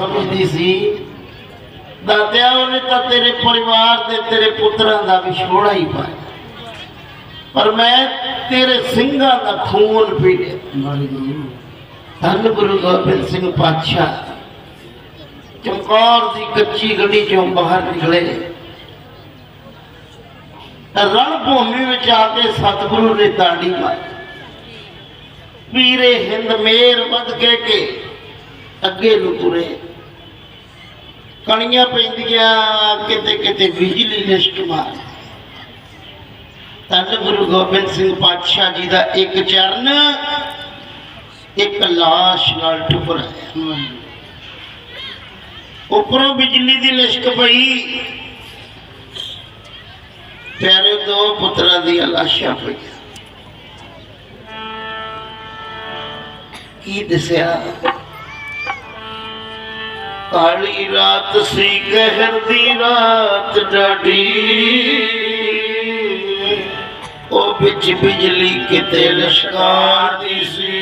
ਸਮਝਦੀ ਸੀ। ਦਾਤਿਆ, ਉਹਨੇ ਤਾਂ ਤੇਰੇ ਪਰਿਵਾਰ ਦੇ ਤੇਰੇ ਪੁੱਤਰਾਂ ਦਾ ਵਿਛੋੜਾ ਹੀ ਪਾਇਆ। ਪਰ ਮੈਂ ਤੇਰੇ ਸਿੰਘਾਂ ਦਾ ਖੂਨ ਪੀ ਲਿਆ। ਧੰਨ ਗੁਰੂ ਗੋਬਿੰਦ ਸਿੰਘ ਪਾਤਸ਼ਾਹ। ਚਮਕੌਰ ਦੀ ਕੱਚੀ ਗੜੀ ਚੋਂ ਬਾਹਰ ਨਿਕਲੇ। ਰਣ ਭੂਮੀ ਵਿੱਚ ਆ ਕੇ ਸਤਿਗੁਰੂ ਨੇ ਤਾੜੀ ਮਾਰੀ। ਵੀਰੇ ਹਿੰਦ ਮੇਰ ਵੱਧ ਕੇ ਕੇ ਅੱਗੇ ਨੂੰ ਤੁਰੇ। ਕਣੀਆਂ ਪੈਂਦੀਆਂ ਕਿਤੇ ਕਿਤੇ ਬਿਜਲੀ ਲਿਸ਼ਕ ਮਾਰ ਧੰਨ ਗੁਰੂ ਗੋਬਿੰਦ ਸਿੰਘ ਪਾਤਸ਼ਾਹ ਜੀ ਦਾ ਇੱਕ ਚਰਨ, ਇੱਕ ਲਾਸ਼ ਨਾਲ ਟੁਕਰਾਇਆ ਉੱਪਰੋਂ ਬਿਜਲੀ ਦੀ ਲਿਸ਼ਕ ਪਈ। ਪਿਆਰੇ ਦੋ ਪੁੱਤਰਾਂ ਦੀਆਂ ਲਾਸ਼ਾਂ ਪਈਆਂ। ਕੀ ਦੱਸਿਆ? ਕਾਲੀ ਰਾਤ ਸੀ ਕਹਿਰ ਦੀ ਰਾਤ ਡਾਢੀ। ਉਹ ਵਿੱਚ ਬਿਜਲੀ ਕਿਤੇ ਲਿਸ਼ਕਾਰਦੀ ਸੀ।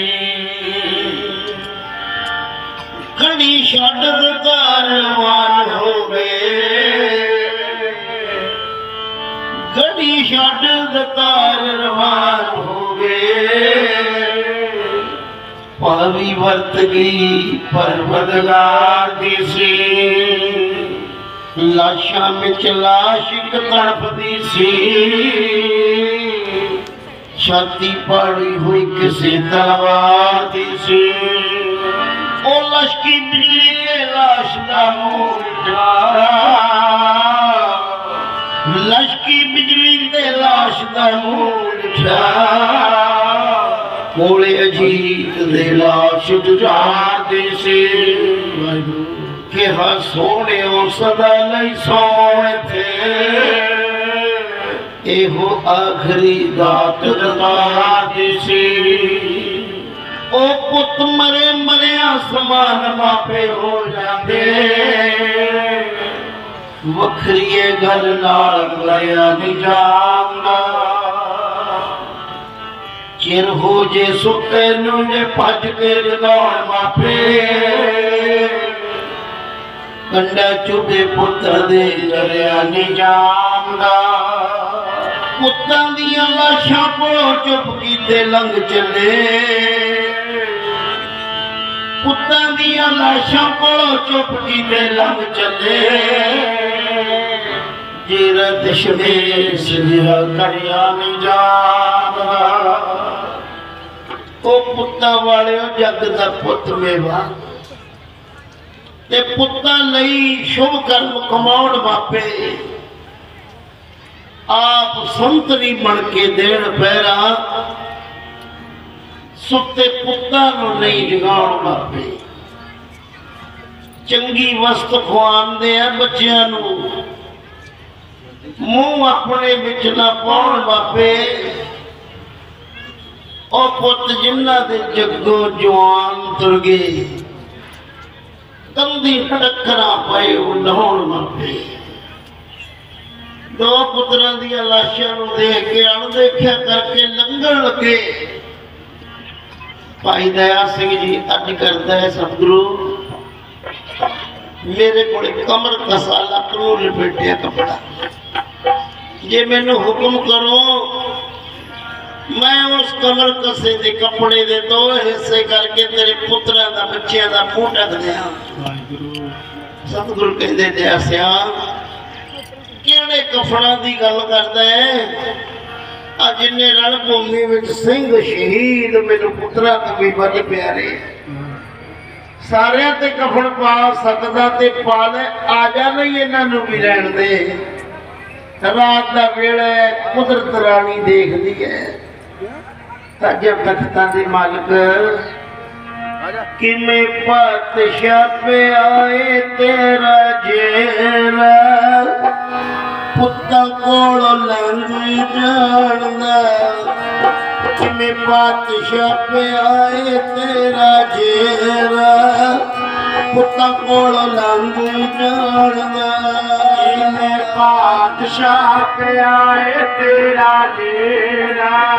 ਘੜੀ ਛੱਡ ਦੇ ਕਾਰਵਾਨ ਹੋ ਗਏ ਘੜੀ ਛੱਡ ਦੇ ਕਾਰਵਾਨ ਹੋ ਗਏ ਪਾਵੀ ਵਰਤ ਗਈ ਪਰ ਦੀ ਸੀ। ਲਾਸ਼ਾਂ ਵਿੱਚ ਲਾਸ਼ ਇੱਕ ਤੜਪਦੀ ਸੀ। ਛਾਤੀ ਪਾੜੀ ਹੋਈ ਕਿਸੇ ਤਲਵਾਰ ਦੀ ਸੀ। ਉਹ ਲਸ਼ਕੀ ਬਿਜਲੀ ਤੇ ਲਾਸ਼ ਦਾ ਮੂੰਹ ਮਿਟਾਇਆ ਲਸ਼ਕੀ ਬਿਜਲੀ ਤੇ ਲਾਸ਼ ਦਾ ਮੂੰਹ ਮਿਟਾਇਆ ਕੋਲੇ ਅਜੀਤ ਦੇ ਲਾਸ਼ ਜੁਝਾਰਦੀ ਸੀ ਵਾਹਿਗੁਰੂ ਕਿਹਾ ਸੋਹਣਿਓ ਸਦਾ ਲਈ ਸੋਹਣੇ ਥੇ ਇਹੋ ਆਖਰੀ ਦਾਤ ਦਤਾਦੀ ਸੀ ਉਹ ਪੁੱਤ ਮਰੇ ਮਰਿਆ ਸਮਾਨ ਮਾਪੇ ਹੋ ਜਾਂਦੇ। ਵੱਖਰੀਏ ਗੱਲ ਨਾਲ ਮਰਿਆ ਨਹੀਂ ਜਾਂਦਾ ਚਿਰ ਹੋ ਜੇ ਸੁੱਤੇ ਨੂੰ ਜੇ ਭੱਜ ਕੇ ਜਗਾਉਣ ਮਾਪੇ। ਕੰਡਾ ਚੁੱਭੇ ਪੁੱਤਰ ਦੇ ਜਰਿਆ ਨਹੀਂ ਜਾਂਦਾ ਪੁੱਤਾਂ ਦੀਆਂ ਲਾਸ਼ਾਂ ਕੋਲੋਂ ਚੁੱਪ ਕੀਤੇ ਲੰਘ ਚੱਲੇ। ਪੁੱਤਾਂ ਦੀਆਂ ਲਾਸ਼ਾਂ ਕੋਲੋਂ ਚੁੱਪ ਕੀਤੇ ਲੰਘ ਚੱਲੇ। ਜੀਰਾ ਦਸ਼ਮੇਸ਼ ਜਿਹਾ ਕਰਿਆ ਨਹੀਂ ਜਾਂਦਾ ਉਹ ਪੁੱਤਾਂ ਵਾਲਿਓ ਜੱਗ ਦਾ ਪੁੱਤ ਮੇਵਾ। ਤੇ ਪੁੱਤਾਂ ਲਈ ਸ਼ੁਭ ਕਰਮ ਕਮਾਉਣ ਵਾਪੇ ਆਪ ਸੰਤਰੀ ਬਣ ਕੇ ਦੇਣ ਪੈਰਾ, ਸੁੱਤੇ ਪੁੱਤਾਂ ਨੂੰ ਨਹੀਂ ਜਗਾਉਣ ਵਾਪੇ ਚੰਗੀ ਵਸਤ ਖਵਾਉਂਦੇ ਆ ਬੱਚਿਆਂ ਨੂੰ। ਮੂੰਹ ਆਪਣੇ ਵਿੱਚ ਨਾ ਪਾਉਣ ਵਾਪੇ ਉਹ ਪੁੱਤ ਜਿਨ੍ਹਾਂ ਦੇ ਜੱਗੋ ਜਵਾਨ ਤੁਰ ਗਏ। ਕੰਦੀ ਟੱਕਰਾਂ ਪਏ ਉਹ ਨਹਾਉਣ ਵਾਪੇ ਦੋ ਪੁੱਤਰਾਂ ਦੀਆਂ ਲਾਸ਼ਾਂ ਨੂੰ ਦੇਖ ਕੇ ਅਣਦੇਖਿਆ ਕਰਕੇ ਲੰਘਣ ਲੱਗੇ। ਭਾਈ ਦਇਆ ਸਿੰਘ ਜੀ, ਅੱਜ ਕਰਦਾ ਹੈ ਸਤਿਗੁਰੂ, ਮੇਰੇ ਕੋਲ ਕਮਰ ਕਸਾ ਲੱਕ ਨੂੰ ਲਪੇਟਿਆ ਕਪੜਾ। ਜੇ ਮੈਨੂੰ ਹੁਕਮ ਕਰੋ, ਮੈਂ ਉਸ ਕਮਰ ਕਸੇ ਦੇ ਕੱਪੜੇ ਦੇ ਦੋ ਹਿੱਸੇ ਕਰਕੇ ਤੇਰੇ ਪੁੱਤਰਾਂ ਦਾ ਬੱਚਿਆਂ ਦਾ ਮੂੰਹ ਢੱਕ ਦਿਆਂ। ਵਾਹਿਗੁਰੂ। ਸਤਿਗੁਰੂ ਕਹਿੰਦੇ ਦਿਆ ਸਿਆ। ਕਿਹੜੇ ਕਫਨਾਂ ਦੀ ਗੱਲ ਕਰਦਾ ਹੈ ਆ ਜਿੰਨੇ ਰਣ ਭੂਮੀ ਵਿੱਚ ਸਿੰਘ ਸ਼ਹੀਦ ਮੈਨੂੰ ਪੁੱਤਰਾਂ ਤੋਂ ਵੀ ਵੱਧ ਪਿਆਰੇ ਸਾਰਿਆਂ ਤੇ ਕਫਨ ਪਾ ਸਕਦਾ ਤੇ ਪਾ ਲੈ ਆ ਜਾ ਨਹੀਂ ਇਹਨਾਂ ਨੂੰ ਵੀ ਰਹਿਣ ਦੇ। ਰਾਤ ਦਾ ਵੇਲਾ ਕੁਦਰਤ ਰਾਣੀ ਦੇਖਦੀ ਹੈ ਤਾਜਾ ਤਖਤਾਂ ਦੇ ਮਾਲਕ। ਕਿਵੇਂ ਪਤ ਛਾਪੇ ਤੇਰਾ ਜੇਰਾ। ਪੁੱਤਾਂ ਕੋਲ ਲੰਘ ਜਾਣਦਾ। ਕਿਵੇਂ ਜੇਰਾ ਪਾਤਸ਼ਾਹ ਪਿਆਏ ਤੇਰਾ ਜੇਰਾ। ਪੁੱਤਾਂ ਕੋਲ ਲੰਘ ਜਾਣਦਾ। ਕਿਵੇਂ ਪਾਤਸ਼ਾਹ ਪਿਆਏ ਤੇਰਾ ਤੇਰਾ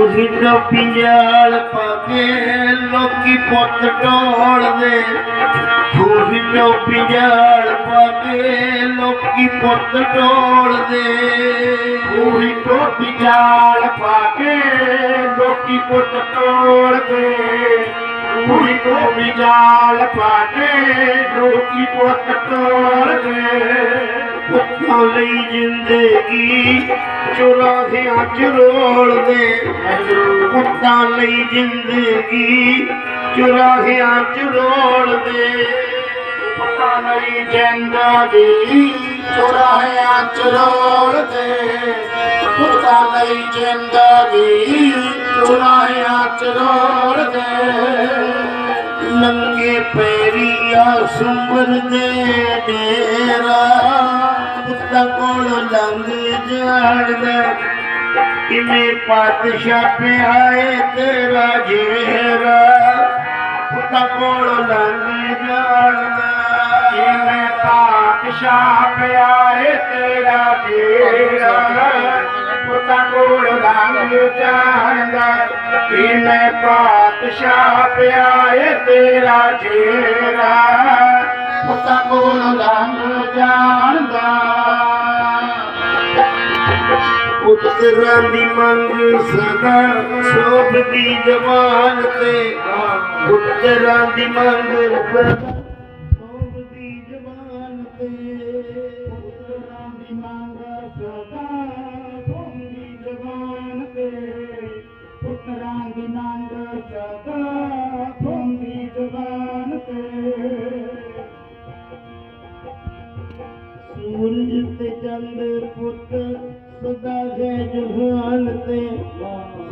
ट टोपील पे लकी पुख टोले तुंहिंजी टोपी जल पाकी पुख टोल टोपी चाल पा पुट टोड़े तोपी चाल पा पुख टोल ਲੋਕੀ ਪੁੱਤਾਂ ਲਈ ਜ਼ਿੰਦਗੀ ਚੁਰਾਹਿਆਂ ਚ ਰੋਲਦੇ ਪੁੱਤਾਂ ਲਈ ਜ਼ਿੰਦਗੀ ਚੁਰਾਹਿਆਂ ਚ ਰੋਲਦੇ ਪਤਾ ਨਹੀਂ ਜ਼ਿੰਦਗੀ ਚੁਰਾਹਿਆਂ ਚ ਰੋਲਦੇ ਪਤਾ ਲਈ ਜ਼ਿੰਦਗੀ ਚੁਰਾਹਿਆਂ ਚ ਰੋੜਦੇ ਨੰਗੇ ਪੈਰੀਆ ਸੁੰਬਰ ਡੇਰਾ। ਪੁੱਤਾਂ ਕੋਲ ਲੰਘ ਜਾਣਦਾ ਕਿਵੇਂ ਪਾਤਸ਼ਾਹ ਪਿਆਏ ਤੇਰਾ ਜੇਰਾ। ਪੁੱਤਾਂ ਕੋਲ ਲੰਘ ਜਾਣਦਾ ਜਿਵੇਂ ਪਾਤਸ਼ਾਹ ਪਿਆਏ ਤੇਰਾ ਜੇਰਾ। ਪੁੱਤਾਂ ਕੋਲ ਲੰਘ ਜਾਂਦਾ ਜਿਵੇਂ ਪਾਤਸ਼ਾਹ ਪਿਆਏ ਤੇਰਾ ਜੇਰਾ। ਪੁੱਤਾਂ ਕੋਲ ਲੰਘ ਜਾਣਦਾ ਪੁੱਤਰਾਂ ਦੀ ਮੰਗ ਸਦਾ ਸੋਭਦੀ ਜਵਾਨ ਤੇ ਪੁੱਤਰਾਂ ਦੀ ਮੰਗ ਸਦਾ ਸੋਭਦੀ ਜਵਾਨ ਤੇ ਪੁੱਤਰਾਂ ਦੀ ਮੰਗ ਸਦਾ ਭੂਮੀ ਜਵਾਨ ਤੇ ਪੁੱਤਰਾਂ ਦੀ ਮੰਗ ਸਦਾ ਭੂਮੀ ਜਵਾਨ ਤੇ ਸੂਰਜ ਤੇ ਚੰਦ ਪੁੱਤ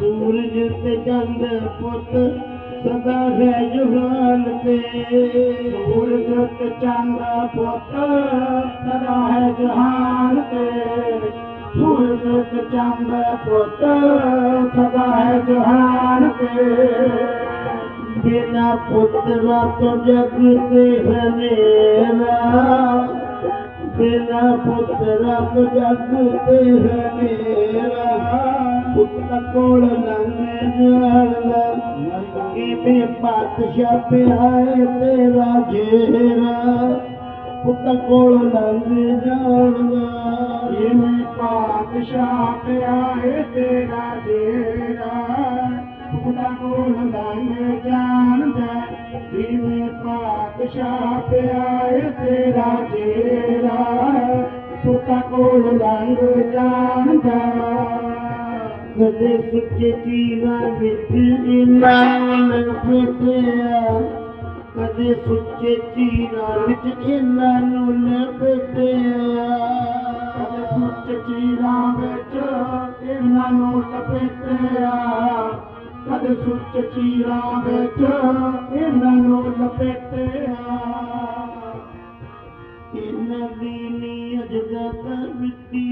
ਸੂਰਜ ਤੇ ਚੰਦ ਪੁੱਤ ਸਦਾ ਹੈ ਜਹਾਨ ਤੇ। ਸੂਰਜ ਤੇ ਚੰਦ ਪੁੱਤ ਸਦਾ ਹੈ ਜਹਾਨ ਤੇ। ਸੂਰਜ ਤੇ ਚੰਦ ਪੁੱਤ ਸਦਾ ਹੈ ਜਹਾਨ ਤੇ। ਬਿਨਾ ਪੁੱਤਰਾ ਤੋਂ ਜਗ ਤੇ ਹਨੇਰਾ। ਬਿਨਾ ਪੁੱਤਰਾ ਤੋਂ ਜਗ ਤੇ ਹਨੇਰਾ। ਪੁੱਤ ਕੋਲ ਲੰਘ ਜਾਣਦਾ ਕਿਵੇਂ ਪਾਤਸ਼ਾਹ ਪਿਆਏ ਤੇਰਾ ਜੇਰਾ ਪੁੱਤ ਕੋਲ ਨੰਗ ਜਾਣਦਾ ਜਿਵੇਂ ਪਾਤਸ਼ਾਹ ਪਿਆਏ ਤੇਰਾ ਜੇਰਾ ਪੁੱਤਾਂ ਕੋਲ ਲੰਘ ਜਾਣਦਾ ਜਿਵੇਂ ਪਾਤਸ਼ਾਹ ਪਿਆਏ ਤੇਰਾ ਜੇਰਾ ਪੁੱਤ ਕੋਲ ਲੰਘ ਜਾਣਦਾ ڪڏهن نه لپيٽ ڪڏهن سچ چير ਮਿੱਟੀ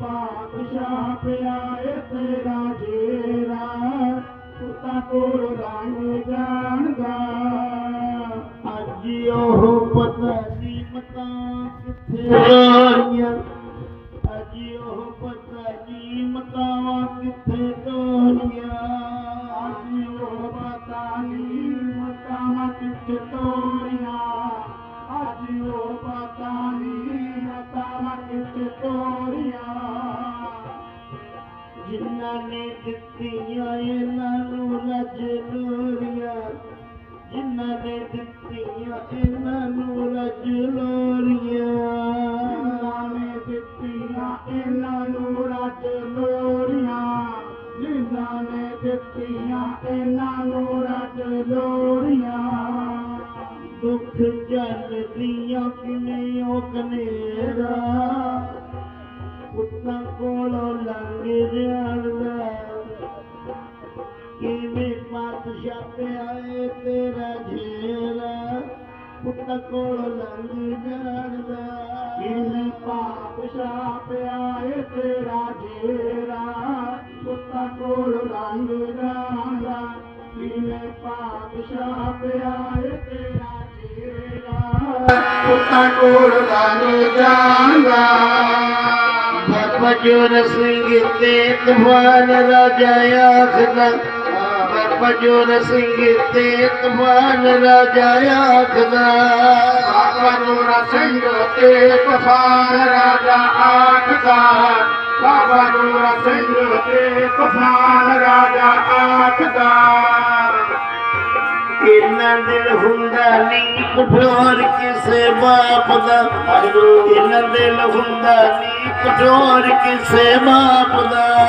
पादशा पिया तेल रह पी प ਲੋਰੀਆਂ ਜਿਨ੍ਹਾਂ ਨੇ ਦਿੱਤੀਆਂ ਇਹਨਾਂ ਨੂੰ ਰੱਜ ਲੋਰੀਆਂ ਜਿਨ੍ਹਾਂ ਨੇ ਦਿੱਤੀਆਂ ਇਹਨਾਂ ਨੂੰ ਰੱਜ ਲੋਰੀਆਂ ਜਿਨ੍ਹਾਂ ਨੇ ਦਿੱਤੀਆਂ ਇਹਨਾਂ ਨੂੰ ਰੱਜ ਲੋਰੀਆਂ ਦੁੱਖ ਚੱਲਦੀਆਂ ਕਿਵੇਂ ਉਹ ਕਨੇਰਾ ਪੁੱਤਾਂ ਕੋਲੋਂ ਲੰਘ ਜਾਂਦਾ को लाल जान पाप छा प्यार ते रा पुता को लाल पीला पाप छा प्यारे राता को लाल जान भॻवत जो रसोई गीत वञ ਜੋਰ ਸਿੰਘ ਤੇ ਤੂਫਾਨ ਰਾਜਾ ਆਖਦਾ। ਬਾਬਾ ਜੋਰਾ ਸਿੰਘ ਤੇ ਤੂਫਾਨ ਰਾਜਾ ਆਖਦਾ। ਬਾਬਾ ਜੋਰਾ ਸਿੰਘ ਤੇ ਤੂਫਾਨ ਰਾਜਾ ਆਖਦਾ। ਇੰਨਾ ਦਿਲ ਹੁੰਦਾ ਨਹੀਂ ਕਠੋਰ ਕਿਸੇ ਬਾਪ ਦਾ। ਇੰਨਾ ਦਿਲ ਹੁੰਦਾ ਨਹੀਂ ਕਠੋਰ ਕਿਸੇ ਬਾਪ ਦਾ।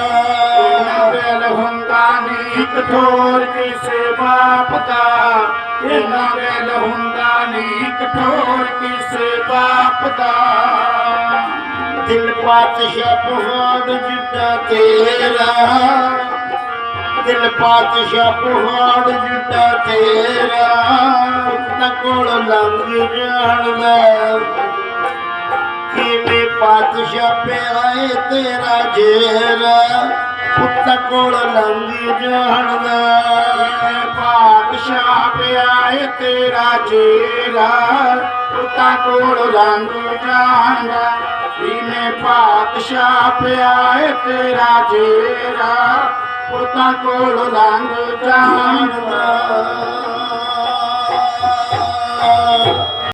ਕਠੋਰ ਕਿਸੇ ਬਾਪ ਦਾ ਇਹਨਾਂ ਦਿਲ ਹੁੰਦਾ ਨੀ ਕਠੋਰ ਕਿਸੇ ਬਾਪ ਦਾ ਦਿਲ ਪਾਤਸ਼ਾਹ ਪਹਾੜ ਜਿੱਡਾ ਤੇਰਾ, ਦਿਲ ਪਾਤਸ਼ਾਹ ਪਹਾੜ ਜਿੱਡਾ ਤੇਰਾ, ਪੁੱਤ ਕੋਲ ਲੰਘ ਜਾਣਦਾ ਕਿਵੇਂ ਪਾਤਸ਼ਾਹ ਪਿਆਏ ਤੇਰਾ ਜੇਰਾ ਪੁੱਤ ਕੋਲ ਲੰਘ ਜਾਣਦਾ ਪਾਤਸ਼ਾਹ ਪਿਆਏ ਤੇਰਾ ਜੇਰਾ ਪੁੱਤਾਂ ਕੋਲ ਰੰਗ ਜਾਣਦਾ ਇਹਨੇ ਪਾਤਸ਼ਾਹ ਪਿਆਏ ਤੇਰਾ ਜੇਰਾ ਪੁੱਤਾਂ ਕੋਲ ਰੰਗ ਜਾਣਦਾ